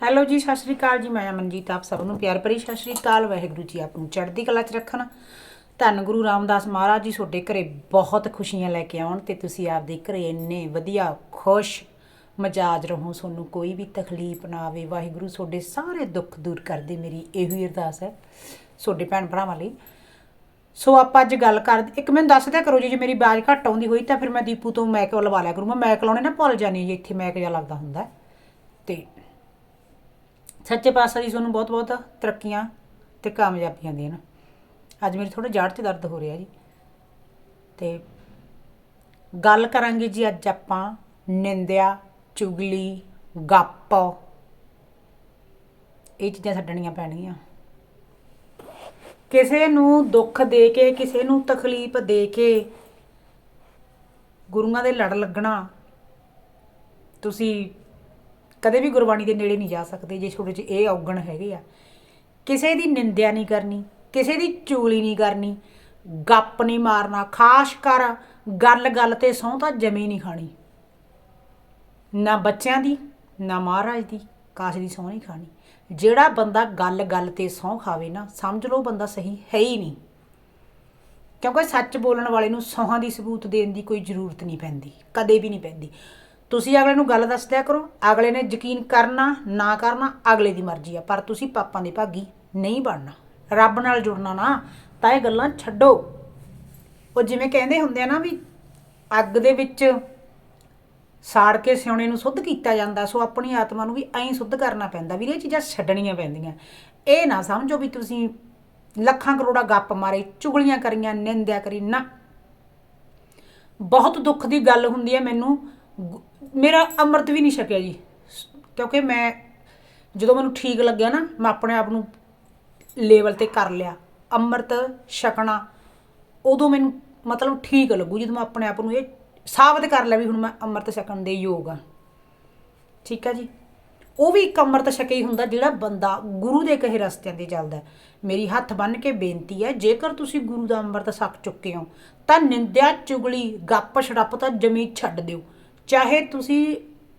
Hello ਜੀ, ਸਤਿ ਸ਼੍ਰੀ ਅਕਾਲ ਜੀ। ਮੈਂ ਅਮਨਜੀਤ ਆਪ ਸਭ ਨੂੰ ਪਿਆਰ ਭਰੀ ਸਤਿ ਸ਼੍ਰੀ ਅਕਾਲ। ਵਾਹਿਗੁਰੂ ਜੀ ਆਪ ਨੂੰ ਚੜ੍ਹਦੀ ਕਲਾ 'ਚ ਰੱਖਣ। ਧੰਨ ਗੁਰੂ ਰਾਮਦਾਸ ਮਹਾਰਾਜ ਜੀ, ਤੁਹਾਡੇ ਘਰੇ ਬਹੁਤ ਖੁਸ਼ੀਆਂ ਲੈ ਕੇ ਆਉਣ ਤੇ ਤੁਸੀਂ ਆਪਦੇ ਘਰੇ ਇੰਨੇ ਵਧੀਆ, ਖੁਸ਼, ਮਜਾਜ ਰਹੋ। ਤੁਹਾਨੂੰ ਕੋਈ ਵੀ ਤਕਲੀਫ ਨਾ ਆਵੇ। ਵਾਹਿਗੁਰੂ ਤੁਹਾਡੇ ਸਾਰੇ ਦੁੱਖ ਦੂਰ ਕਰ ਦੇ। ਮੇਰੀ ਇਹੋ ਹੀ ਅਰਦਾਸ ਹੈ ਤੁਹਾਡੇ ਭੈਣ ਭਰਾਵਾਂ ਲਈ। ਸੋ ਆਪਾਂ ਅੱਜ ਗੱਲ ਕਰ, ਇੱਕ ਮੈਨੂੰ ਦੱਸ ਦਿਆ ਕਰੋ ਜੀ, ਜੇ ਮੇਰੀ ਆਵਾਜ਼ ਘੱਟ ਆਉਂਦੀ ਹੋਈ ਤਾਂ ਫਿਰ ਮੈਂ ਦੀਪੂ ਤੋਂ ਮੈਕ ਲਵਾ ਲਿਆ ਕਰੂੰ ਮੈਂ ਮੈਕ ਲਾਉਣੇ ਨਾ ਭੁੱਲ ਜਾਣੀ ਜੇ, ਇੱਥੇ ਮੈਕ ਜਿਹਾ ਲੱਗਦਾ ਹੁੰਦਾ ਹੈ। ਤੇ ਸੱਚੇ ਪਾਤਸ਼ਾਹ ਜੀ ਤੁਹਾਨੂੰ ਬਹੁਤ ਬਹੁਤ ਤਰੱਕੀਆਂ ਤੇ ਕਾਮਯਾਬੀਆਂ ਦੇਣ। ਅੱਜ ਮੇਰੇ ਥੋੜਾ ਜੜ 'ਚ ਦਰਦ ਹੋ ਰਿਹਾ ਜੀ। ਤੇ ਗੱਲ ਕਰਾਂਗੇ ਜੀ ਅੱਜ ਆਪਾਂ ਨਿੰਦਿਆ, ਚੁਗਲੀ, ਗੱਪ। ਇਹ ਚੀਜ਼ਾਂ ਛੱਡਣੀਆਂ ਪੈਣਗੀਆਂ। ਕਿਸੇ ਨੂੰ ਦੁੱਖ ਦੇ ਕੇ, ਕਿਸੇ ਨੂੰ ਤਕਲੀਫ ਦੇ ਕੇ ਗੁਰੂਆਂ ਦੇ ਲੜ ਲੱਗਣਾ, ਤੁਸੀਂ ਕਦੇ ਵੀ ਗੁਰਬਾਣੀ ਦੇ ਨੇੜੇ ਨਹੀਂ ਜਾ ਸਕਦੇ, ਜੇ ਛੋਟੇ ਜਿਹੇ ਇਹ ਔਗਣ ਹੈਗੇ ਆ। ਕਿਸੇ ਦੀ ਨਿੰਦਿਆ ਨਹੀਂ ਕਰਨੀ, ਕਿਸੇ ਦੀ ਚੂਲੀ ਨਹੀਂ ਕਰਨੀ, ਗੱਪ ਨਹੀਂ ਮਾਰਨਾ, ਖਾਸ ਕਰ ਗੱਲ ਗੱਲ ਤੇ ਸਹੁੰ ਤਾਂ ਜਮੀ ਨਹੀਂ ਖਾਣੀ। ਨਾ ਬੱਚਿਆਂ ਦੀ, ਨਾ ਮਹਾਰਾਜ ਦੀ, ਕਾਸ਼ ਦੀ ਸਹੁੰ ਨਹੀਂ ਖਾਣੀ। ਜਿਹੜਾ ਬੰਦਾ ਗੱਲ ਗੱਲ ਤੇ ਸਹੁੰ ਖਾਵੇ ਨਾ, ਸਮਝ ਲਓ ਬੰਦਾ ਸਹੀ ਹੈ ਹੀ ਨਹੀਂ। ਕਿਉਂਕਿ ਸੱਚ ਬੋਲਣ ਵਾਲੇ ਨੂੰ ਸੌਹਾਂ ਦੀ ਸਬੂਤ ਦੇਣ ਦੀ ਕੋਈ ਜ਼ਰੂਰਤ ਨਹੀਂ ਪੈਂਦੀ, ਕਦੇ ਵੀ ਨਹੀਂ ਪੈਂਦੀ। ਤੁਸੀਂ ਅਗਲੇ ਨੂੰ ਗੱਲ ਦੱਸ ਦਿਆ ਕਰੋ, ਅਗਲੇ ਨੇ ਯਕੀਨ ਕਰਨਾ, ਨਾ ਕਰਨਾ, ਅਗਲੇ ਦੀ ਮਰਜ਼ੀ ਆ, ਪਰ ਤੁਸੀਂ ਪਾਪਾਂ ਦੇ ਭਾਗੀ ਨਹੀਂ ਬਣਨਾ। ਰੱਬ ਨਾਲ ਜੁੜਨਾ ਨਾ, ਤਾਂ ਇਹ ਗੱਲਾਂ ਛੱਡੋ। ਉਹ ਜਿਵੇਂ ਕਹਿੰਦੇ ਹੁੰਦੇ ਆ ਨਾ ਵੀ ਅੱਗ ਦੇ ਵਿੱਚ ਸਾੜ ਕੇ ਸਿਉਣੇ ਨੂੰ ਸੁੱਧ ਕੀਤਾ ਜਾਂਦਾ, ਸੋ ਆਪਣੀ ਆਤਮਾ ਨੂੰ ਵੀ ਐਂ ਸੁੱਧ ਕਰਨਾ ਪੈਂਦਾ। ਵੀਰੇ, ਇਹ ਚੀਜ਼ਾਂ ਛੱਡਣੀਆਂ ਪੈਂਦੀਆਂ। ਇਹ ਨਾ ਸਮਝੋ ਵੀ ਤੁਸੀਂ ਲੱਖਾਂ ਕਰੋੜਾ ਗੱਪ ਮਾਰੇ, ਚੁਗਲੀਆਂ ਕਰੀਆਂ, ਨਿੰਦਿਆ ਕਰੀ, ਨਾ। ਬਹੁਤ ਦੁੱਖ ਦੀ ਗੱਲ ਹੁੰਦੀ ਹੈ ਮੈਨੂੰ ਗੁ- ਮੇਰਾ ਅੰਮ੍ਰਿਤ ਵੀ ਨਹੀਂ ਛਕਿਆ ਜੀ। ਸ ਕਿਉਂਕਿ ਮੈਂ ਜਦੋਂ ਮੈਨੂੰ ਠੀਕ ਲੱਗਿਆ ਨਾ, ਮੈਂ ਆਪਣੇ ਆਪ ਨੂੰ ਲੈਵਲ ਤੇ ਕਰ ਲਿਆ। ਅੰਮ੍ਰਿਤ ਛਕਣਾ, ਉਦੋਂ ਮੈਨੂੰ ਮਤਲਬ ਠੀਕ ਲੱਗੂ, ਜਦੋਂ ਮੈਂ ਆਪਣੇ ਆਪ ਨੂੰ ਇਹ ਸਾਬਤ ਕਰ ਲਿਆ ਵੀ ਹੁਣ ਮੈਂ ਅੰਮ੍ਰਿਤ ਛਕਣ ਦੇ ਯੋਗ ਆ। ਠੀਕ ਆ ਜੀ? ਉਹ ਵੀ ਇੱਕ ਅੰਮ੍ਰਿਤ ਛਕੇ ਹੀ ਹੁੰਦਾ ਜਿਹੜਾ ਬੰਦਾ ਗੁਰੂ ਦੇ ਕਹੇ ਰਸਤਿਆਂ ਤੇ ਚੱਲਦਾ ਹੈ। ਮੇਰੀ ਹੱਥ ਬੰਨ੍ਹ ਕੇ ਬੇਨਤੀ ਹੈ, ਜੇਕਰ ਤੁਸੀਂ ਗੁਰੂ ਦਾ ਅੰਮ੍ਰਿਤ ਛਕ ਚੁੱਕੇ ਹੋ, ਤਾਂ ਨਿੰਦਿਆ, ਚੁਗਲੀ, ਗੱਪ, ਛੜੱਪ ਤਾਂ ਜਮੀ ਛੱਡ ਦਿਓ। ਚਾਹੇ ਤੁਸੀਂ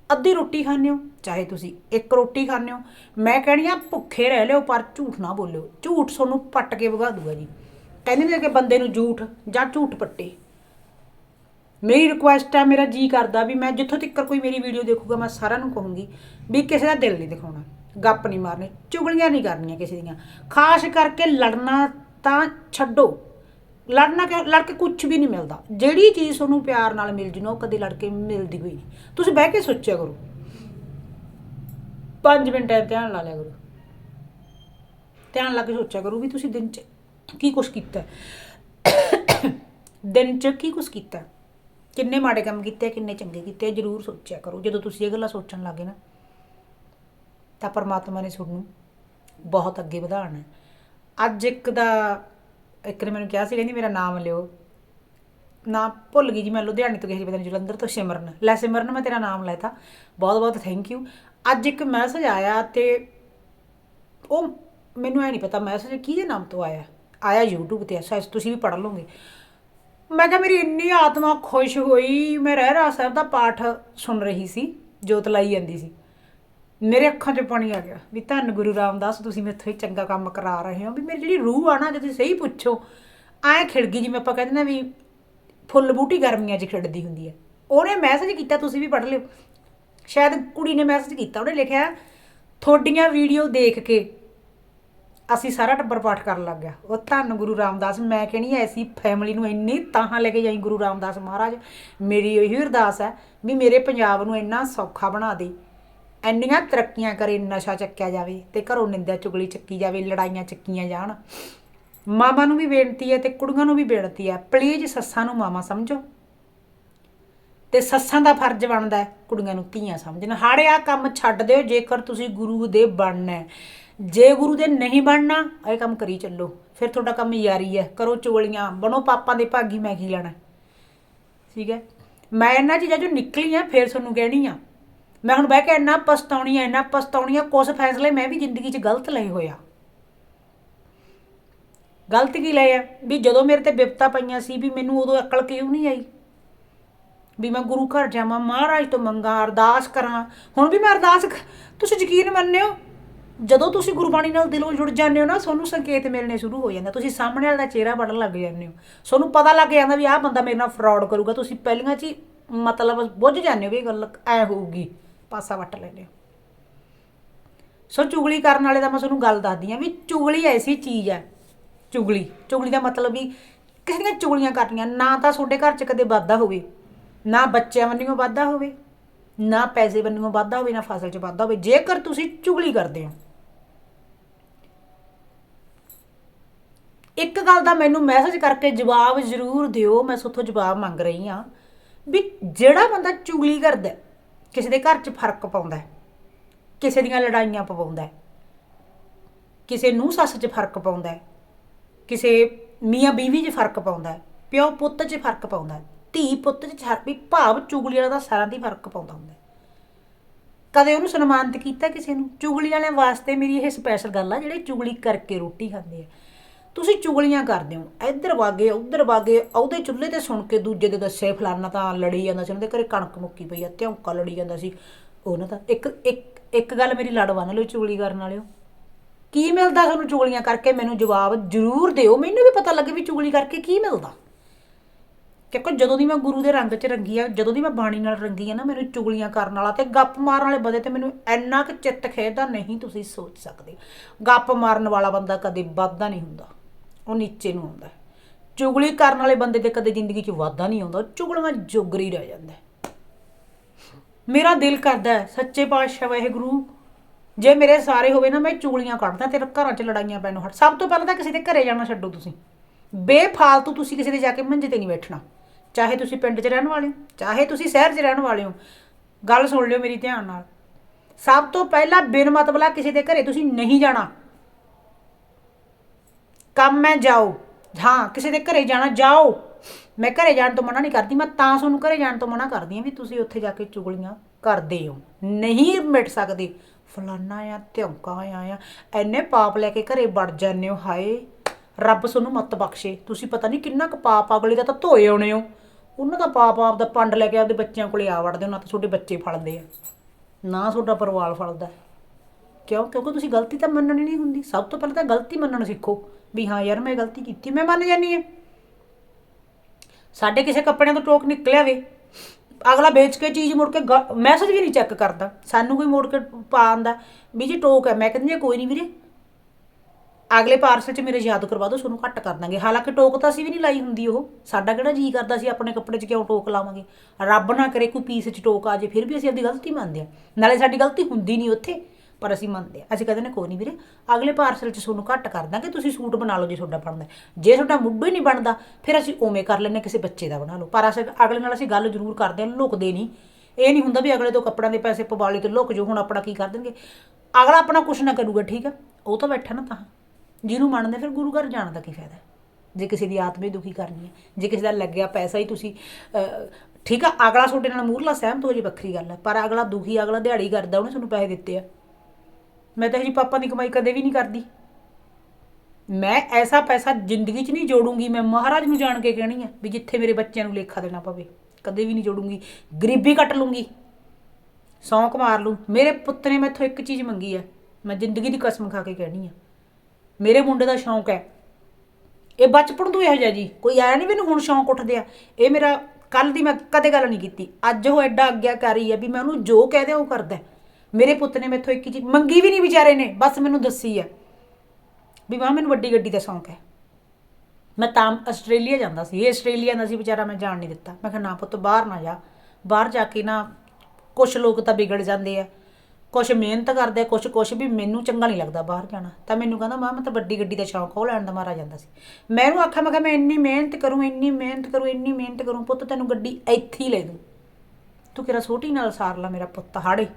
ਅੱਧੀ ਰੋਟੀ ਖਾਂਦੇ ਹੋ, ਚਾਹੇ ਤੁਸੀਂ ਇੱਕ ਰੋਟੀ ਖਾਂਦੇ ਹੋ, ਮੈਂ ਕਹਿਣੀ ਆ ਭੁੱਖੇ ਰਹਿ ਲਿਓ ਪਰ ਝੂਠ ਨਾ ਬੋਲਿਓ। ਝੂਠ ਤੁਹਾਨੂੰ ਪੱਟ ਕੇ ਵਗਾ ਦੂਗਾ ਜੀ। ਕਹਿੰਦੇ ਨੇ ਕਿ ਬੰਦੇ ਨੂੰ ਝੂਠ ਜਾਂ ਝੂਠ ਪੱਟੇ। ਮੇਰੀ ਰਿਕੁਐਸਟ ਹੈ ਮੇਰਾ ਜੀ ਕਰਦਾ ਵੀ ਮੈਂ ਜਿੱਥੋਂ ਤੱਕ ਕੋਈ ਮੇਰੀ ਵੀਡੀਓ ਦੇਖੂਗਾ, ਮੈਂ ਸਾਰਿਆਂ ਨੂੰ ਕਹੂੰਗੀ ਵੀ ਕਿਸੇ ਦਾ ਦਿਲ ਨਹੀਂ ਦਿਖਾਉਣਾ। ਗੱਪ ਨਹੀਂ ਮਾਰਨੇ, ਚੁਗਲੀਆਂ ਨਹੀਂ ਕਰਨੀਆਂ ਕਿਸੇ ਦੀਆਂ। ਖਾਸ ਕਰਕੇ ਲੜਨਾ ਤਾਂ ਛੱਡੋ। ਲੜਨਾ ਕਿ ਲੜ ਕੇ ਕੁਝ ਵੀ ਨਹੀਂ ਮਿਲਦਾ। ਜਿਹੜੀ ਚੀਜ਼ ਤੁਹਾਨੂੰ ਪਿਆਰ ਨਾਲ ਮਿਲ ਜੂ ਨਾ, ਉਹ ਕਦੇ ਲੜ ਕੇ ਮਿਲਦੀ ਹੋਈ ਨਹੀਂ। ਤੁਸੀਂ ਬਹਿ ਕੇ ਸੋਚਿਆ ਕਰੋ। 5 ਮਿੰਟ ਐਂ ਧਿਆਨ ਲਾ ਲਿਆ ਕਰੋ। ਧਿਆਨ ਲਾ ਕੇ ਸੋਚਿਆ ਕਰੋ ਵੀ ਤੁਸੀਂ ਦਿਨ 'ਚ ਕੀ ਕੁਛ ਕੀਤਾ। ਦਿਨ 'ਚ ਕੀ ਕੁਛ ਕੀਤਾ। ਕਿੰਨੇ ਮਾੜੇ ਕੰਮ ਕੀਤੇ, ਕਿੰਨੇ ਚੰਗੇ ਕੀਤੇ ਜਰੂਰ ਸੋਚਿਆ ਕਰੋ। ਜਦੋਂ ਤੁਸੀਂ ਇਹ ਗੱਲਾਂ ਸੋਚਣ ਲੱਗੇ ਨਾ, ਤਾਂ ਪਰਮਾਤਮਾ ਨੇ ਤੁਹਾਨੂੰ ਬਹੁਤ ਅੱਗੇ ਵਧਾਉਣਾ ਅੱਜ ਇੱਕ ਦਾ ਇੱਕ ਨੇ ਮੈਨੂੰ ਕਿਹਾ ਸੀ, ਕਹਿੰਦੀ ਮੇਰਾ ਨਾਮ ਲਿਓ। ਨਾ ਭੁੱਲ ਗਈ ਜੀ ਮੈਂ ਲੁਧਿਆਣੇ ਤੋਂ ਕਿਸੇ ਪਤਾ ਨਹੀਂ ਜਲੰਧਰ ਤੋਂ ਸਿਮਰਨ। ਲੈ ਸਿਮਰਨ, ਮੈਂ ਤੇਰਾ ਨਾਮ ਲੈਤਾ। ਬਹੁਤ ਬਹੁਤ ਥੈਂਕ ਯੂ ਅੱਜ ਇੱਕ ਮੈਸੇਜ ਆਇਆ ਤੇ ਉਹ ਮੈਨੂੰ ਐ ਨਹੀਂ ਪਤਾ ਮੈਸੇਜ ਕਿਹਦੇ ਨਾਮ ਤੋਂ ਆਇਆ। ਆਇਆ YouTube ਤੇ ਸ਼ਾਇਦ ਤੁਸੀਂ ਵੀ ਪੜ੍ਹ ਲਓਗੇ। ਮੈਂ ਕਿਹਾ ਮੇਰੀ ਇੰਨੀ ਆਤਮਾ ਖੁਸ਼ ਹੋਈ, ਮੈਂ ਰਹਿਰਾ ਸਾਹਿਬ ਦਾ ਪਾਠ ਸੁਣ ਰਹੀ ਸੀ, ਜੋਤ ਲਾਈ ਜਾਂਦੀ ਸੀ। ਮੇਰੇ ਅੱਖਾਂ 'ਚ ਪਾਣੀ ਆ ਗਿਆ ਵੀ ਧੰਨ ਗੁਰੂ ਰਾਮਦਾਸ, ਤੁਸੀਂ ਮੈਥੋਂ ਹੀ ਚੰਗਾ ਕੰਮ ਕਰਾ ਰਹੇ ਹੋ ਵੀ ਮੇਰੀ ਜਿਹੜੀ ਰੂਹ ਆ ਨਾ, ਜੇ ਤੁਸੀਂ ਸਹੀ ਪੁੱਛੋ, ਐ ਖਿੜਗੀ ਜਿਵੇਂ ਆਪਾਂ ਕਹਿੰਦੇ ਨਾ ਵੀ ਫੁੱਲ ਬੂਟੀ ਗਰਮੀਆਂ 'ਚ ਖਿੜਦੀ ਹੁੰਦੀ ਹੈ। ਉਹਨੇ ਮੈਸੇਜ ਕੀਤਾ, ਤੁਸੀਂ ਵੀ ਪੜ੍ਹ ਲਿਓ। ਸ਼ਾਇਦ ਕੁੜੀ ਨੇ ਮੈਸੇਜ ਕੀਤਾ, ਉਹਨੇ ਲਿਖਿਆ, ਤੁਹਾਡੀਆਂ ਵੀਡੀਓ ਦੇਖ ਕੇ ਅਸੀਂ ਸਾਰਾ ਟੱਬਰ ਪਾਠ ਕਰਨ ਲੱਗ ਗਿਆ। ਉਹ ਧੰਨ ਗੁਰੂ ਰਾਮਦਾਸ, ਮੈਂ ਕਹਿਣੀ ਐਸੀ ਫੈਮਿਲੀ ਨੂੰ ਇੰਨੀ ਤਾਹਾਂ ਲੈ ਕੇ ਜਾਈ ਗੁਰੂ ਰਾਮਦਾਸ ਮਹਾਰਾਜ। ਮੇਰੀ ਇਹੀ ਅਰਦਾਸ ਹੈ ਵੀ ਮੇਰੇ ਪੰਜਾਬ ਨੂੰ ਇੰਨਾ ਸੌਖਾ ਬਣਾ ਦੇ। ਇੰਨੀਆਂ ਤਰੱਕੀਆਂ ਕਰੇ ਨਸ਼ਾ ਚੱਕਿਆ ਜਾਵੇ ਤੇ ਘਰੋਂ ਨਿੰਦਿਆ ਚੁਗਲੀ ਚੱਕੀ ਜਾਵੇ, ਲੜਾਈਆਂ ਚੱਕੀਆਂ ਜਾਣ। ਮਾਮਾ ਨੂੰ ਵੀ ਬੇਨਤੀ ਹੈ ਤੇ ਕੁੜੀਆਂ ਨੂੰ ਵੀ ਬੇਨਤੀ ਹੈ ਪਲੀਜ਼ ਸੱਸਾਂ ਨੂੰ ਮਾਮਾ ਸਮਝੋ। ਤੇ ਸੱਸਾਂ ਦਾ ਫਰਜ਼ ਬਣਦਾ ਕੁੜੀਆਂ ਨੂੰ ਧੀਆਂ ਸਮਝਣ। ਹਾੜੇ ਹਾੜਿਆ ਕੰਮ ਛੱਡ ਦਿਓ, ਜੇਕਰ ਤੁਸੀਂ ਗੁਰੂ ਦੇ ਬਣਨਾ ਜੇ ਗੁਰੂ ਦੇ ਨਹੀਂ ਬਣਨਾ, ਇਹ ਕੰਮ ਕਰੀ ਚੱਲੋ। ਫਿਰ ਤੁਹਾਡਾ ਕੰਮ ਯਾਰੀ ਹੈ, ਕਰੋ ਚੋਲੀਆਂ ਬਣੋ ਪਾਪਾਂ ਦੇ ਭਾਗੀ ਮੈਂ ਕੀ ਲੈਣਾ ਠੀਕ ਹੈ? ਮੈਂ ਇਹਨਾਂ ਚੀਜ਼ਾਂ ਜੋ ਨਿਕਲੀ ਆ ਫਿਰ ਤੁਹਾਨੂੰ ਕਹਿਣੀ ਆ ਮੈਂ ਹੁਣ ਬਹਿ ਕੇ ਇੰਨਾ ਪਛਤਾਉਣੀ ਆ, ਇੰਨਾ ਪਛਤਾਉਣੀ ਆ ਕੁਝ ਫੈਸਲੇ ਮੈਂ ਵੀ ਜ਼ਿੰਦਗੀ 'ਚ ਗਲਤ ਲਏ ਹੋਇਆ ਗਲਤ ਕੀ ਲਏ ਆ? ਵੀ ਜਦੋਂ ਮੇਰੇ ਤੇ ਵਿਪਤਾ ਪਈਆਂ ਸੀ, ਵੀ ਮੈਨੂੰ ਉਦੋਂ ਅਕਲ ਕਿਉਂ ਨਹੀਂ ਆਈ? ਵੀ ਮੈਂ ਗੁਰੂ ਘਰ ਜਾਵਾਂ, ਮਹਾਰਾਜ ਤੋਂ ਮੰਗਾ, ਅਰਦਾਸ ਕਰਾਂ। ਹੁਣ ਵੀ ਮੈਂ ਅਰਦਾਸ ਤੁਸੀਂ ਯਕੀਨ ਮੰਨਿਓ, ਜਦੋਂ ਤੁਸੀਂ ਗੁਰਬਾਣੀ ਨਾਲ ਦਿਲੋਂ ਜੁੜ ਜਾਂਦੇ ਹੋ ਨਾ, ਤੁਹਾਨੂੰ ਸੰਕੇਤ ਮਿਲਣੇ ਸ਼ੁਰੂ ਹੋ ਜਾਂਦਾ। ਤੁਸੀਂ ਸਾਹਮਣੇ ਵਾਲੇ ਦਾ ਚਿਹਰਾ ਪੜਨ ਲੱਗ ਜਾਂਦੇ ਹੋ। ਤੁਹਾਨੂੰ ਪਤਾ ਲੱਗ ਜਾਂਦਾ ਵੀ ਆਹ ਬੰਦਾ ਮੇਰੇ ਨਾਲ ਫਰਾਡ ਕਰੂਗਾ। ਤੁਸੀਂ ਪਹਿਲੀਆਂ 'ਚ ਹੀ ਮਤਲਬ ਬੁੱਝ ਜਾਂਦੇ ਹੋ ਵੀ ਇਹ ਗੱਲ ਐ ਹੋਊਗੀ। ਪਾਸਾ ਵੱਟ ਲੈਂਦੇ ਹੋ। ਸੋ ਚੁਗਲੀ ਕਰਨ ਵਾਲੇ ਦਾ ਮੈਂ ਤੁਹਾਨੂੰ ਗੱਲ ਦੱਸਦੀ ਆ ਵੀ ਚੁਗਲੀ ਐਸੀ ਚੀਜ਼ ਹੈ, ਚੁਗਲੀ। ਚੁਗਲੀ ਦਾ ਮਤਲਬ ਵੀ ਕਿਸੇ ਦੀਆਂ ਚੁਗਲੀਆਂ ਕਰਨੀਆਂ, ਨਾ ਤਾਂ ਤੁਹਾਡੇ ਘਰ 'ਚ ਕਦੇ ਵਾਧਾ ਹੋਵੇ, ਨਾ ਬੱਚਿਆਂ ਵੱਲੋਂ ਵਾਧਾ ਹੋਵੇ, ਨਾ ਪੈਸੇ ਵੱਲੋਂ ਵਾਧਾ ਹੋਵੇ, ਨਾ ਫਸਲ 'ਚ ਵਾਧਾ ਹੋਵੇ, ਜੇਕਰ ਤੁਸੀਂ ਚੁਗਲੀ ਕਰਦੇ ਹੋ। ਇੱਕ ਗੱਲ ਦਾ ਮੈਨੂੰ ਮੈਸੇਜ ਕਰਕੇ ਜਵਾਬ ਜ਼ਰੂਰ ਦਿਓ, ਮੈਂ ਤੁਹਾਥੋਂ ਜਵਾਬ ਮੰਗ ਰਹੀ ਹਾਂ ਵੀ ਜਿਹੜਾ ਬੰਦਾ ਚੁਗਲੀ ਕਰਦਾ ਕਿਸੇ ਦੇ ਘਰ 'ਚ ਫ਼ਰਕ ਪਾਉਂਦਾ ਹੈ, ਕਿਸੇ ਦੀਆਂ ਲੜਾਈਆਂ ਪਵਾਉਂਦਾ ਹੈ, ਕਿਸੇ ਨੂੰ ਸੱਸ 'ਚ ਫ਼ਰਕ ਪਾਉਂਦਾ ਹੈ, ਕਿਸੇ ਮੀਆਂ ਬੀਵੀ 'ਚ ਫ਼ਰਕ ਪਾਉਂਦਾ ਹੈ, ਪਿਓ ਪੁੱਤ 'ਚ ਫ਼ਰਕ ਪਾਉਂਦਾ ਹੈ, ਧੀ ਪੁੱਤ 'ਚ ਫ਼ਰਕ ਵੀ ਭਾਵ ਚੁਗਲੀ ਵਾਲਾ ਦਾ ਸਾਰਾ ਦੀ ਫ਼ਰਕ ਪਾਉਂਦਾ ਹੁੰਦਾ ਕਦੇ ਉਹਨੂੰ ਸਨਮਾਨਿਤ ਕੀਤਾ ਕਿਸੇ ਨੂੰ? ਚੁਗਲੀ ਵਾਲਿਆਂ ਵਾਸਤੇ ਮੇਰੀ ਇਹ ਸਪੈਸ਼ਲ ਗੱਲ ਆ ਜਿਹੜੇ ਚੁਗਲੀ ਕਰਕੇ ਰੋਟੀ ਖਾਂਦੇ ਆ। ਤੁਸੀਂ ਚੁਗਲੀਆਂ ਕਰਦੇ ਹੋ, ਇੱਧਰ ਵਾਗੇ, ਉੱਧਰ ਵਾਗੇ, ਉਹਦੇ ਚੁੱਲ੍ਹੇ ਤੇ ਸੁਣ ਕੇ ਦੂਜੇ ਦੇ ਦੱਸੇ ਫਲਾਨਾ ਤਾਂ ਲੜੀ ਜਾਂਦਾ ਸੀ ਉਹਨਾਂ ਦੇ ਘਰੇ ਕਣਕ ਮੁੱਕੀ ਪਈ ਆ, ਧਿਉਂਕਾ ਲੜੀ ਜਾਂਦਾ ਸੀ। ਉਹਨਾਂ ਦਾ ਇੱਕ ਇੱਕ ਇੱਕ ਗੱਲ ਮੇਰੀ ਲੜਵਾ ਨਾ ਲਓ ਚੁਗਲੀ ਕਰਨ ਵਾਲਿਓ। ਕੀ ਮਿਲਦਾ ਤੁਹਾਨੂੰ ਚੁਗਲੀਆਂ ਕਰਕੇ? ਮੈਨੂੰ ਜਵਾਬ ਜ਼ਰੂਰ ਦਿਓ। ਮੈਨੂੰ ਵੀ ਪਤਾ ਲੱਗੇ ਵੀ ਚੁਗਲੀ ਕਰਕੇ ਕੀ ਮਿਲਦਾ। ਕਿਉਂਕਿ ਜਦੋਂ ਦੀ ਮੈਂ ਗੁਰੂ ਦੇ ਰੰਗ 'ਚ ਰੰਗੀ ਆ, ਜਦੋਂ ਦੀ ਮੈਂ ਬਾਣੀ ਨਾਲ ਰੰਗੀ ਆ ਨਾ, ਮੈਨੂੰ ਚੁਗਲੀਆਂ ਕਰਨ ਵਾਲਾ ਤੇ ਗੱਪ ਮਾਰਨ ਵਾਲੇ ਬੰਦੇ ਤੇ ਮੈਨੂੰ ਇੰਨਾ ਕੁ ਚਿੱਤ ਖੇਦਾ ਨਹੀਂ ਤੁਸੀਂ ਸੋਚ ਸਕਦੇ। ਗੱਪ ਮਾਰਨ ਵਾਲਾ ਬੰਦਾ ਕਦੇ ਵੱਧਦਾ ਨਹੀਂ ਹੁੰਦਾ। ਉਹ ਨੀਚੇ ਨੂੰ ਆਉਂਦਾ ਚੁਗਲੀ ਕਰਨ ਵਾਲੇ ਬੰਦੇ ਤੇ ਕਦੇ ਜ਼ਿੰਦਗੀ 'ਚ ਵਾਧਾ ਨਹੀਂ ਆਉਂਦਾ ਉਹ ਚੁਗਲੀਆਂ ਜੋਗਰ ਹੀ ਰਹਿ ਜਾਂਦਾ ਮੇਰਾ ਦਿਲ ਕਰਦਾ ਹੈ, ਸੱਚੇ ਪਾਤਸ਼ਾਹ ਵਾਹਿਗੁਰੂ ਜੇ ਮੇਰੇ ਸਾਰੇ ਹੋਵੇ ਨਾ ਮੈਂ ਚੁਗਲੀਆਂ ਕੱਢਦਾ ਤੇ ਘਰਾਂ 'ਚ ਲੜਾਈਆਂ ਪੈਣੋਂ ਹਟ। ਸਭ ਤੋਂ ਪਹਿਲਾਂ ਤਾਂ ਕਿਸੇ ਦੇ ਘਰੇ ਜਾਣਾ ਛੱਡੋ ਤੁਸੀਂ। ਬੇਫਾਲਤੂ ਤੁਸੀਂ ਕਿਸੇ ਦੇ ਜਾ ਕੇ ਮੰਜੇ ਤੇ ਨਹੀਂ ਬੈਠਣਾ। ਚਾਹੇ ਤੁਸੀਂ ਪਿੰਡ 'ਚ ਰਹਿਣ ਵਾਲੇ ਹੋ ਚਾਹੇ ਤੁਸੀਂ ਸ਼ਹਿਰ 'ਚ ਰਹਿਣ ਵਾਲੇ ਹੋ ਗੱਲ ਸੁਣ ਲਿਓ ਮੇਰੀ ਧਿਆਨ ਨਾਲ। ਸਭ ਤੋਂ ਪਹਿਲਾਂ ਬਿਨ ਮਤਲਬ ਕਿਸੇ ਦੇ ਘਰੇ ਤੁਸੀਂ ਨਹੀਂ ਜਾਣਾ। ਕੰਮ ਹੈ, ਜਾਓ। ਹਾਂ, ਕਿਸੇ ਦੇ ਘਰੇ ਜਾਣਾ, ਜਾਓ। ਮੈਂ ਘਰੇ ਜਾਣ ਤੋਂ ਮਨਾ ਨਹੀਂ ਕਰਦੀ, ਮੈਂ ਤਾਂ ਤੁਹਾਨੂੰ ਘਰੇ ਜਾਣ ਤੋਂ ਮਨਾ ਕਰਦੀ ਹਾਂ ਵੀ ਤੁਸੀਂ ਉੱਥੇ ਜਾ ਕੇ ਚੁਗਲੀਆਂ ਕਰਦੇ ਹੋ। ਨਹੀਂ ਮਿਟ ਸਕਦੇ। ਫਲਾਨਾ ਆ ਧਿਉਂਕਾ ਆ ਆ। ਐਨੇ ਪਾਪ ਲੈ ਕੇ ਘਰੇ ਵੜ ਜਾਂਦੇ ਹੋ, ਹਾਏ। ਰੱਬ ਤੁਹਾਨੂੰ ਮਤ ਬਖਸ਼ੇ। ਤੁਸੀਂ ਪਤਾ ਨਹੀਂ ਕਿੰਨਾ ਕੁ ਪਾਪ ਅਗਲੇ ਦਾ ਤਾਂ ਧੋਏ ਆਉਣੇ ਹੋ। ਉਹਨਾਂ ਦਾ ਪਾਪ ਆਪ ਦਾ ਪੰਡ ਲੈ ਕੇ ਆਪਦੇ ਬੱਚਿਆਂ ਕੋਲੇ ਆ ਵੜਦੇ ਹੋ, ਨਾ ਤਾਂ ਤੁਹਾਡੇ ਬੱਚੇ ਫਲਦੇ ਆ। ਨਾ ਤੁਹਾਡਾ ਪਰਿਵਾਰ ਫਲਦਾ ਕਿਉਂ? ਕਿਉਂਕਿ ਤੁਸੀਂ ਗਲਤੀ ਤਾਂ ਮੰਨਣੀ ਨਹੀਂ ਹੁੰਦੀ। ਸਭ ਤੋਂ ਪਹਿਲਾਂ ਤਾਂ ਗਲਤੀ ਮੰਨਣਾ ਸਿੱਖੋ। ਵੀ ਹਾਂ ਯਾਰ ਮੈਂ ਗਲਤੀ ਕੀਤੀ ਮੈਂ ਮੰਨ ਜਾਨੀ ਆ ਸਾਡੇ ਕਿਸੇ ਕੱਪੜਿਆਂ ਤੋਂ ਟੋਕ ਨਿਕਲਿਆ ਵੇ। ਅਗਲਾ ਵੇਚ ਕੇ ਚੀਜ਼ ਮੁੜ ਕੇ ਮੈਸੇਜ ਵੀ ਨਹੀਂ ਚੈੱਕ ਕਰਦਾ। ਸਾਨੂੰ ਕੋਈ ਮੁੜ ਕੇ ਪਾ ਪਾਉਂਦਾ ਵੀ ਜੀ ਟੋਕ ਹੈ। ਮੈਂ ਕਹਿੰਦੀ ਹਾਂ, ਕੋਈ ਨਹੀਂ ਵੀਰੇ। ਅਗਲੇ ਪਾਰਸਲ 'ਚ ਮੇਰੇ ਯਾਦ ਕਰਵਾ ਦਿਓ ਤੁਹਾਨੂੰ ਘੱਟ ਕਰ ਦਾਂਗੇ। ਹਾਲਾਂਕਿ ਟੋਕ ਤਾਂ ਅਸੀਂ ਵੀ ਨਹੀਂ ਲਾਈ ਹੁੰਦੀ ਉਹ। ਸਾਡਾ ਕਿਹੜਾ ਜੀ ਕਰਦਾ ਸੀ ਆਪਣੇ ਕੱਪੜੇ 'ਚ ਕਿਉਂ ਟੋਕ ਲਾਵਾਂਗੇ? ਰੱਬ ਨਾ ਕਰੇ ਕੋਈ ਪੀਸ 'ਚ ਟੋਕ ਆ ਜੇ ਫਿਰ ਵੀ ਅਸੀਂ ਆਪਣੀ ਗਲਤੀ ਮੰਨਦੇ ਆ ਨਾਲੇ ਸਾਡੀ ਗਲਤੀ ਹੁੰਦੀ ਨਹੀਂ ਉੱਥੇ। ਪਰ ਅਸੀਂ ਮੰਨਦੇ ਆ ਅਸੀਂ ਕਹਿੰਦੇ ਨੇ, ਕੋਈ ਨਹੀਂ ਵੀਰੇ, ਅਗਲੇ ਪਾਰਸਲ 'ਚ ਤੁਹਾਨੂੰ ਘੱਟ ਕਰ ਦਾਂਗੇ, ਤੁਸੀਂ ਸੂਟ ਬਣਾ ਲਓ ਜੇ ਤੁਹਾਡਾ ਬਣਦਾ ਜੇ ਤੁਹਾਡਾ ਮੁੱਢੋਂ ਹੀ ਨਹੀਂ ਬਣਦਾ, ਫਿਰ ਅਸੀਂ ਉਵੇਂ ਕਰ ਲੈਂਦੇ ਕਿਸੇ ਬੱਚੇ ਦਾ ਬਣਾ ਲਓ। ਪਰ ਅਸੀਂ ਅਗਲੇ ਨਾਲ ਅਸੀਂ ਗੱਲ ਜ਼ਰੂਰ ਕਰਦੇ ਹਾਂ, ਲੁਕਦੇ ਨਹੀਂ। ਇਹ ਨਹੀਂ ਹੁੰਦਾ ਵੀ ਅਗਲੇ ਤੋਂ ਕੱਪੜਿਆਂ ਦੇ ਪੈਸੇ ਪਵਾ ਲਈ ਤੇ ਲੁਕ ਜੋ ਹੁਣ ਆਪਣਾ ਕੀ ਕਰ ਦੇਣਗੇ? ਅਗਲਾ ਆਪਣਾ ਕੁਛ ਨਾ ਕਰੂਗਾ, ਠੀਕ ਆ ਉਹ ਤਾਂ ਬੈਠਾ ਨਾ ਤਾਂ। ਜਿਹਨੂੰ ਮੰਨਦੇ ਫਿਰ ਗੁਰੂ ਘਰ ਜਾਣ ਦਾ ਕੀ ਫਾਇਦਾ ਜੇ ਕਿਸੇ ਦੀ ਆਤਮਾ ਹੀ ਦੁਖੀ ਕਰਨੀ ਹੈ, ਜੇ ਕਿਸੇ ਦਾ ਲੱਗਿਆ ਪੈਸਾ ਹੀ ਤੁਸੀਂ ਠੀਕ ਆ, ਅਗਲਾ ਤੁਹਾਡੇ ਨਾਲ ਮੂਰਲਾ ਸਹਿਮਤ ਹੋ ਜੇ, ਵੱਖਰੀ ਗੱਲ ਹੈ। ਪਰ ਅਗਲਾ ਦੁਖੀ, ਅਗਲਾ ਦਿਹਾੜੀ ਕਰਦਾ, ਉਹਨੇ ਤੁਹਾਨੂੰ ਪੈਸੇ ਦਿੱਤੇ ਆ। ਮੈਂ ਤਾਂ ਇਹੋ ਜਿਹੀ ਪਾਪਾ ਦੀ ਕਮਾਈ ਕਦੇ ਵੀ ਨਹੀਂ ਕਰਦੀ। ਮੈਂ ਐਸਾ ਪੈਸਾ ਜ਼ਿੰਦਗੀ 'ਚ ਨਹੀਂ ਜੋੜੂੰਗੀ, ਮੈਂ ਮਹਾਰਾਜ ਨੂੰ ਜਾਣ ਕੇ ਕਹਿਣੀ ਆ ਵੀ ਜਿੱਥੇ ਮੇਰੇ ਬੱਚਿਆਂ ਨੂੰ ਲੇਖਾ ਦੇਣਾ ਪਵੇ, ਕਦੇ ਵੀ ਨਹੀਂ ਜੋੜੂੰਗੀ। ਗਰੀਬੀ ਕੱਟ ਲੂੰਗੀ, ਸੌਂਕ ਮਾਰ ਲੂੰ। ਮੇਰੇ ਪੁੱਤ ਨੇ ਮੈਥੋਂ ਇੱਕ ਚੀਜ਼ ਮੰਗੀ ਆ, ਮੈਂ ਜ਼ਿੰਦਗੀ ਦੀ ਕਸਮ ਖਾ ਕੇ ਕਹਿਣੀ ਆ। ਮੇਰੇ ਮੁੰਡੇ ਦਾ ਸ਼ੌਂਕ ਹੈ। ਇਹ ਬਚਪਨ ਤੋਂ ਇਹੋ ਜਿਹਾ ਜੀ, ਕੋਈ ਆਇਆ ਨਹੀਂ ਮੈਨੂੰ ਹੁਣ ਸ਼ੌਂਕ ਉੱਠਦੇ ਆ। ਇਹ ਮੇਰਾ ਕੱਲ ਦੀ ਮੈਂ ਕਦੇ ਗੱਲ ਨਹੀਂ ਕੀਤੀ। ਅੱਜ ਉਹ ਐਡਾ ਆਗਿਆਕਾਰੀ ਹੈ ਵੀ ਮੈਂ ਉਹਨੂੰ ਜੋ ਕਹਿ ਦਿਆਂ ਉਹ ਕਰਦਾ ਮੇਰੇ ਪੁੱਤ ਨੇ ਮੈਥੋਂ ਇੱਕ ਚੀਜ਼ ਮੰਗੀ ਵੀ ਨਹੀਂ ਵਿਚਾਰੇ ਨੇ ਬਸ ਮੈਨੂੰ ਦੱਸੀ ਹੈ ਵੀ ਮਾਂ ਮੈਨੂੰ ਵੱਡੀ ਗੱਡੀ ਦਾ ਸ਼ੌਂਕ ਹੈ। ਮੈਂ ਤਾਂ ਆਸਟ੍ਰੇਲੀਆ ਜਾਂਦਾ ਸੀ ਇਹ ਆਸਟ੍ਰੇਲੀਆ ਦਾ ਸੀ ਵਿਚਾਰਾ ਮੈਂ ਜਾਣ ਨਹੀਂ ਦਿੱਤਾ। ਮੈਂ ਕਿਹਾ ਨਾ ਪੁੱਤ ਬਾਹਰ ਨਾ ਜਾ। ਬਾਹਰ ਜਾ ਕੇ ਨਾ ਕੁਝ ਲੋਕ ਤਾਂ ਵਿਗੜ ਜਾਂਦੇ ਆ। ਕੁਝ ਮਿਹਨਤ ਕਰਦੇ ਆ ਕੁਝ ਕੁਝ ਵੀ ਮੈਨੂੰ ਚੰਗਾ ਨਹੀਂ ਲੱਗਦਾ ਬਾਹਰ ਜਾਣਾ। ਤਾਂ ਮੈਨੂੰ ਕਹਿੰਦਾ ਮਾਂ ਮੈਂ ਤਾਂ ਵੱਡੀ ਗੱਡੀ ਦਾ ਸ਼ੌਂਕ ਆ, ਉਹ ਲੈਣ ਦਾ ਮਾਰਾ ਜਾਂਦਾ ਸੀ। ਮੈਂ ਉਹਨੂੰ ਆਖਿਆ ਮੈਂ ਕਿਹਾ ਮੈਂ ਇੰਨੀ ਮਿਹਨਤ ਕਰੂੰ ਇੰਨੀ ਮਿਹਨਤ ਕਰੂੰ ਇੰਨੀ ਮਿਹਨਤ ਕਰੂੰ ਪੁੱਤ ਤੈਨੂੰ ਗੱਡੀ ਇੱਥੇ ਹੀ ਲੈ ਦੂੰ। ਤੂੰ ਕਿਹੜਾ ਛੋਟੀ ਨਾਲ ਸਾਰ ਲਾ ਮੇਰਾ ਪੁੱਤ ਹਾੜੇ।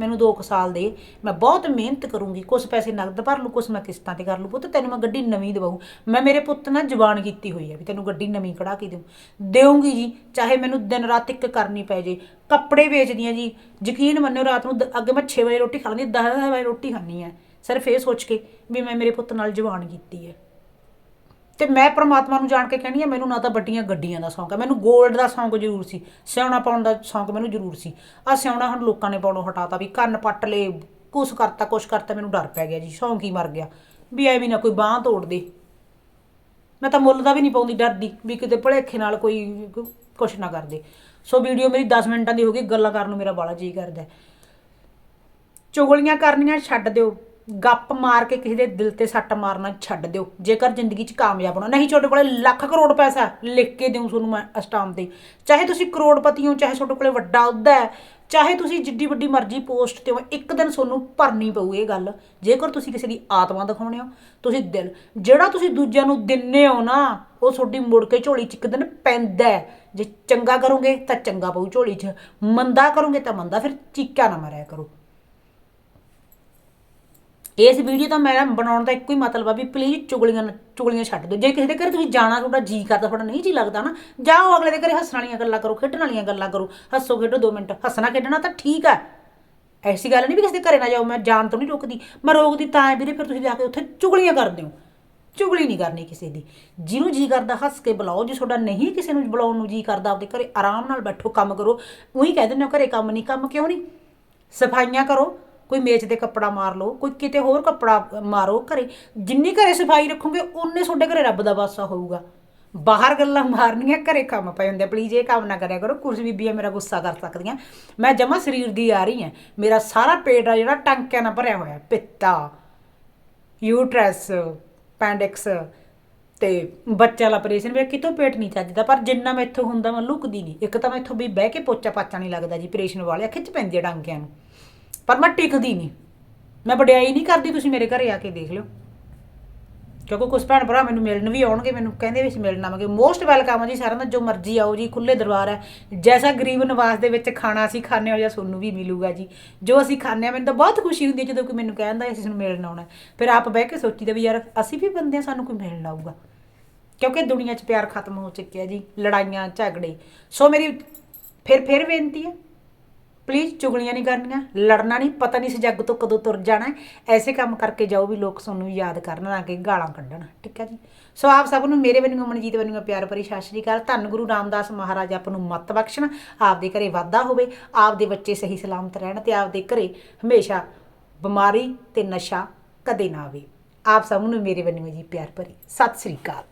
ਮੈਨੂੰ 2 ਸਾਲ ਦੇ, ਮੈਂ ਬਹੁਤ ਮਿਹਨਤ ਕਰੂੰਗੀ ਕੁਝ ਪੈਸੇ ਨਗਦ ਭਰ ਲੂ ਕੁਝ ਮੈਂ ਕਿਸ਼ਤਾਂ ਤੇ ਕਰ ਲੂ ਪੁੱਤ, ਤੈਨੂੰ ਮੈਂ ਗੱਡੀ ਨਵੀਂ ਦਵਾਉ ਮੈਂ ਮੇਰੇ ਪੁੱਤ ਨਾਲ ਜ਼ਬਾਨ ਕੀਤੀ ਹੋਈ ਹੈ ਵੀ ਤੈਨੂੰ ਗੱਡੀ ਨਵੀਂ ਕਢਾ ਕੇ ਦੇਉ ਦੇਉਂਗੀ ਜੀ, ਚਾਹੇ ਮੈਨੂੰ ਦਿਨ ਰਾਤ ਇੱਕ ਕਰਨੀ ਪੈ ਜੇ। ਕੱਪੜੇ ਵੇਚਦੀ ਵੇਚਦੀਆਂ ਜੀ, ਯਕੀਨ ਮੰਨਿਓ ਰਾਤ ਨੂੰ ਅੱਗੇ ਮੈਂ 6 ਵਜੇ ਰੋਟੀ ਖਾਣੀ 10 ਵਜੇ ਰੋਟੀ ਖਾਣੀ ਹੈ। ਸਿਰਫ ਇਹ ਸੋਚ ਕੇ ਵੀ ਮੈਂ ਮੇਰੇ ਪੁੱਤ ਨਾਲ ਜ਼ਬਾਨ ਕੀਤੀ ਹੈ। ਤੇ ਮੈਂ ਪ੍ਰਮਾਤਮਾ ਨੂੰ ਜਾਣ ਕੇ ਕਹਿੰਦੀ ਆ, ਮੈਨੂੰ ਨਾ ਤਾਂ ਵੱਡੀਆਂ ਗੱਡੀਆਂ ਦਾ ਸ਼ੌਂਕ ਹੈ ਮੈਨੂੰ 골ਡ ਦਾ ਸ਼ੌਂਕ ਜ਼ਰੂਰ ਸੀ। ਸਿਆਉਣਾ ਪਾਉਣ ਦਾ ਸ਼ੌਂਕ ਮੈਨੂੰ ਜ਼ਰੂਰ ਸੀ। ਆ ਸਿਆਉਣਾ ਹੁਣ ਲੋਕਾਂ ਨੇ ਪਾਉਣੋਂ ਹਟਾਤਾ ਵੀ ਕੰਨ ਪੱਟ ਲਏ, ਕੁਛ ਕਰਤਾ ਕੁਛ ਕਰਤਾ, ਮੈਨੂੰ ਡਰ ਪੈ ਗਿਆ ਜੀ, ਸ਼ੌਂਕ ਹੀ ਮਰ ਗਿਆ। ਵੀ ਐਵੇਂ ਨਾ ਕੋਈ ਬਾਹ ਤੋੜ ਦੇ। ਮੈਂ ਤਾਂ ਮੁੱਲ ਦਾ ਵੀ ਨਹੀਂ ਪਾਉਂਦੀ ਡਰਦੀ, ਵੀ ਕਿਤੇ ਭਲੇਖੇ ਨਾਲ ਕੋਈ ਕੁਛ ਨਾ ਕਰਦੇ ਸੋ ਵੀਡੀਓ ਮੇਰੀ 10 ਮਿੰਟਾਂ ਦੀ ਹੋ ਗਈ, ਗੱਲਾਂ ਕਰਨ ਨੂੰ ਮੇਰਾ ਬਾਲਾ ਜੀ ਕਰਦਾ। ਹੈ। ਚੁਗਲੀਆਂ ਕਰਨੀਆਂ ਛੱਡ ਦਿਓ। ਗੱਪ ਮਾਰ ਕੇ ਕਿਸੇ ਦੇ ਦਿਲ ਤੇ ਸੱਟ ਮਾਰਨਾ ਛੱਡ ਦਿਓ। ਜੇਕਰ ਜ਼ਿੰਦਗੀ 'ਚ ਕਾਮਯਾਬ ਹੋਣਾ, ਨਹੀਂ ਤੁਹਾਡੇ ਕੋਲੇ ਲੱਖ ਕਰੋੜ ਪੈਸਾ ਲਿਖ ਕੇ ਦਿਉ ਤੁਹਾਨੂੰ ਮੈਂ ਅਸਟਾਮ ਤੇ। ਚਾਹੇ ਤੁਸੀਂ ਕਰੋੜਪਤੀ ਹੋ, ਚਾਹੇ ਤੁਹਾਡੇ ਕੋਲੇ ਵੱਡਾ ਅਹੁਦਾ ਹੈ, ਚਾਹੇ ਤੁਸੀਂ ਜਿੱਡੀ ਵੱਡੀ ਮਰਜ਼ੀ ਪੋਸਟ ਤੇ ਹੋ, ਇੱਕ ਦਿਨ ਤੁਹਾਨੂੰ ਭਰਨੀ ਪਊ ਇਹ ਗੱਲ। ਜੇਕਰ ਤੁਸੀਂ ਕਿਸੇ ਦੀ ਆਤਮਾ ਦਿਖਾਉਣੇ ਹੋ, ਤੁਸੀਂ ਦਿਲ, ਜਿਹੜਾ ਤੁਸੀਂ ਦੂਜਿਆਂ ਨੂੰ ਦਿੰਨੇ ਹੋ ਨਾ, ਉਹ ਤੁਹਾਡੀ ਮੁੜ ਕੇ ਝੋਲੀ 'ਚ ਇੱਕ ਦਿਨ ਪੈਂਦਾ ਜੇ ਚੰਗਾ ਕਰੋਗੇ ਤਾਂ ਚੰਗਾ ਪਊ ਝੋਲੀ 'ਚ, ਮੰਦਾ ਕਰੋਗੇ ਤਾਂ ਮੰਦਾ, ਫਿਰ ਚੀਕਾ ਨਾ ਮਾਰਿਆ ਕਰੋ। ਇਸ ਵੀਡੀਓ ਦਾ ਮੇਰਾ ਬਣਾਉਣ ਦਾ ਇੱਕੋ ਹੀ ਮਤਲਬ ਆ ਵੀ ਪਲੀਜ਼ ਚੁਗਲੀਆਂ ਚੁਗਲੀਆਂ ਛੱਡ ਦਿਓ। ਜੇ ਕਿਸੇ ਦੇ ਘਰੇ ਤੁਸੀਂ ਜਾਣਾ, ਤੁਹਾਡਾ ਜੀ ਕਰਦਾ, ਤੁਹਾਡਾ ਨਹੀਂ ਜੀ ਲੱਗਦਾ ਨਾ, ਜਾਓ ਅਗਲੇ ਦੇ ਘਰੇ ਹੱਸਣ ਵਾਲੀਆਂ ਗੱਲਾਂ ਕਰੋ, ਖੇਡਣ ਵਾਲੀਆਂ ਗੱਲਾਂ ਕਰੋ। ਹੱਸੋ, ਖੇਡੋ 2 ਮਿੰਟ। ਹੱਸਣਾ, ਖੇਡਣਾ ਤਾਂ ਠੀਕ ਆ। ਐਸੀ ਗੱਲ ਨਹੀਂ ਵੀ ਕਿਸੇ ਦੇ ਘਰੇ ਨਾ ਜਾਓ, ਮੈਂ ਜਾਣ ਤੋਂ ਨਹੀਂ ਰੋਕਦੀ। ਮੈਂ ਰੋਕਦੀ ਤਾਂ ਹੈ ਵੀਰੇ, ਫਿਰ ਤੁਸੀਂ ਜਾ ਕੇ ਉੱਥੇ ਚੁਗਲੀਆਂ ਕਰਦੇ ਹੋ ਚੁਗਲੀ ਨਹੀਂ ਕਰਨੀ ਕਿਸੇ ਦੀ। ਜਿਹਨੂੰ ਜੀ ਕਰਦਾ, ਹੱਸ ਕੇ ਬੁਲਾਓ। ਜੇ ਤੁਹਾਡਾ ਨਹੀਂ ਕਿਸੇ ਨੂੰ ਬੁਲਾਉਣ ਨੂੰ ਜੀ ਕਰਦਾ, ਆਪਦੇ ਘਰੇ ਆਰਾਮ ਨਾਲ ਬੈਠੋ, ਕੰਮ ਕਰੋ। ਉਹੀ ਕਹਿ ਦਿੰਦੇ ਹੋ, ਘਰੇ ਕੰਮ ਨਹੀਂ, ਕੰਮ ਕਿਉਂ ਨਹੀਂ? ਸਫਾਈਆਂ ਕਰੋ। ਕੋਈ ਮੇਚ ਤੇ ਕੱਪੜਾ ਮਾਰ ਲਓ, ਕੋਈ ਕਿਤੇ ਹੋਰ ਕੱਪੜਾ ਮਾਰੋ ਘਰੇ, ਜਿੰਨੀ ਘਰੇ ਸਫ਼ਾਈ ਰੱਖੋਗੇ ਉਨੇ ਤੁਹਾਡੇ ਘਰੇ ਰੱਬ ਦਾ ਵਾਸਾ ਹੋਊਗਾ। ਬਾਹਰ ਗੱਲਾਂ ਮਾਰਨੀਆਂ, ਘਰੇ ਕੰਮ ਪਏ ਹੁੰਦੇ ਪਲੀਜ਼ ਇਹ ਕੰਮ ਨਾ ਕਰਿਆ ਕਰੋ ਕੁਝ ਬੀਬੀਆਂ ਮੇਰਾ ਗੁੱਸਾ ਕਰ ਸਕਦੀਆਂ। ਮੈਂ ਜਮਾ ਸਰੀਰ ਦੀ ਆ ਰਹੀ ਹਾਂ। ਮੇਰਾ ਸਾਰਾ ਪੇਟ ਆ ਜਿਹੜਾ ਟਾਂਕਿਆਂ ਨਾਲ ਭਰਿਆ ਹੋਇਆ, ਪਿੱਤਾ ਯੂਟਰਸ ਪੈਂਡਿਕਸ ਤੇ ਬੱਚਾ ਦਾ ਆਪਰੇਸ਼ਨ ਵੀ ਕਿਤੋਂ ਪੇਟ ਨਹੀਂ ਚੱਜਦਾ। ਪਰ ਜਿੰਨਾ ਮੈਥੋਂ ਹੁੰਦਾ, ਮੈਂ ਲੁਕਦੀ ਨਹੀਂ। ਇੱਕ ਤਾਂ ਮੈਥੋਂ ਵੀ ਬਹਿ ਕੇ ਪੋਚਾ ਪਾਚਾ ਨਹੀਂ ਲੱਗਦਾ ਜੀ ਆਪਰੇਸ਼ਨ ਵਾਲੇ ਖਿੱਚ ਪੈਂਦੀ ਆ ਡਾਂਕਿਆਂ ਨੂੰ। ਪਰ ਮੈਂ ਟਿਕਦੀ ਨਹੀਂ। ਮੈਂ ਵਡਿਆਈ ਨਹੀਂ ਕਰਦੀ, ਤੁਸੀਂ ਮੇਰੇ ਘਰੇ ਆ ਕੇ ਦੇਖ ਲਿਓ। ਕਿਉਂਕਿ ਕੁਝ ਭੈਣ ਭਰਾ ਮੈਨੂੰ ਮਿਲਣ ਵੀ ਆਉਣਗੇ, ਮੈਨੂੰ ਕਹਿੰਦੇ ਵੀ ਅਸੀਂ ਮਿਲਣ ਆਵਾਂਗੇ। ਮੋਸਟ ਵੈਲਕਮ ਆ ਜੀ ਸਾਰਿਆਂ ਦਾ, ਜੋ ਮਰਜ਼ੀ ਆਓ ਜੀ ਖੁੱਲੇ ਦਰਬਾਰ ਹੈ ਜੈਸਾ ਗਰੀਬ ਨਿਵਾਸ ਦੇ ਵਿੱਚ ਖਾਣਾ ਅਸੀਂ ਖਾਣੇ ਹੋ ਜਾਂ ਤੁਹਾਨੂੰ ਵੀ ਮਿਲੂਗਾ ਜੀ। ਜੋ ਅਸੀਂ ਖਾਣੇ ਆ ਮੈਨੂੰ ਤਾਂ ਬਹੁਤ ਖੁਸ਼ੀ ਹੁੰਦੀ ਹੈ ਜਦੋਂ ਕੋਈ ਮੈਨੂੰ ਕਹਿੰਦਾ ਅਸੀਂ ਤੁਹਾਨੂੰ ਮਿਲਣ ਆਉਣਾ ਫਿਰ ਆਪ ਬਹਿ ਕੇ ਸੋਚੀਦਾ ਵੀ ਯਾਰ, ਅਸੀਂ ਵੀ ਬੰਦੇ ਹਾਂ, ਸਾਨੂੰ ਕੋਈ ਮਿਲਣ ਆਊਗਾ। ਕਿਉਂਕਿ ਦੁਨੀਆ 'ਚ ਪਿਆਰ ਖਤਮ ਹੋ ਚੁੱਕਿਆ ਜੀ, ਲੜਾਈਆਂ, ਝਗੜੇ। ਸੋ ਮੇਰੀ ਫਿਰ ਫਿਰ ਬੇਨਤੀ ਹੈ ਪਲੀਜ਼ ਚੁਗਲੀਆਂ ਨਹੀਂ ਕਰਨੀਆਂ, ਲੜਨਾ ਨਹੀਂ, ਪਤਾ ਨਹੀਂ ਇਸ ਜੱਗ ਤੋਂ ਕਦੋਂ ਤੁਰ ਜਾਣਾ ਹੈ। ਐਸੇ ਕੰਮ ਕਰਕੇ ਜਾਓ ਵੀ ਲੋਕ ਤੁਹਾਨੂੰ ਯਾਦ ਕਰਨ ਨਾ ਕਿ ਗਾਲਾਂ ਕੱਢਣ, ਠੀਕ ਹੈ ਜੀ? ਸੋ ਆਪ ਸਭ ਨੂੰ ਮੇਰੇ ਵੱਲੋਂ, ਮਨਜੀਤ ਵੱਲੋਂ ਪਿਆਰ ਭਰੀ ਸਤਿ ਸ਼੍ਰੀ ਅਕਾਲ। ਧੰਨ ਗੁਰੂ ਰਾਮਦਾਸ ਮਹਾਰਾਜ ਆਪ ਨੂੰ ਮੱਤ ਬਖਸ਼ਣ, ਆਪਦੇ ਘਰੇ ਵਾਧਾ ਹੋਵੇ, ਆਪਦੇ ਬੱਚੇ ਸਹੀ ਸਲਾਮਤ ਰਹਿਣ ਤੇ ਆਪਦੇ ਘਰੇ ਹਮੇਸ਼ਾ ਬਿਮਾਰੀ ਤੇ ਨਸ਼ਾ ਕਦੇ ਨਾ ਆਵੇ। ਆਪ ਸਭ ਨੂੰ ਮੇਰੇ ਵੱਲੋਂ ਜੀ ਪਿਆਰ ਭਰੀ ਸਤਿ ਸ਼੍ਰੀ ਅਕਾਲ।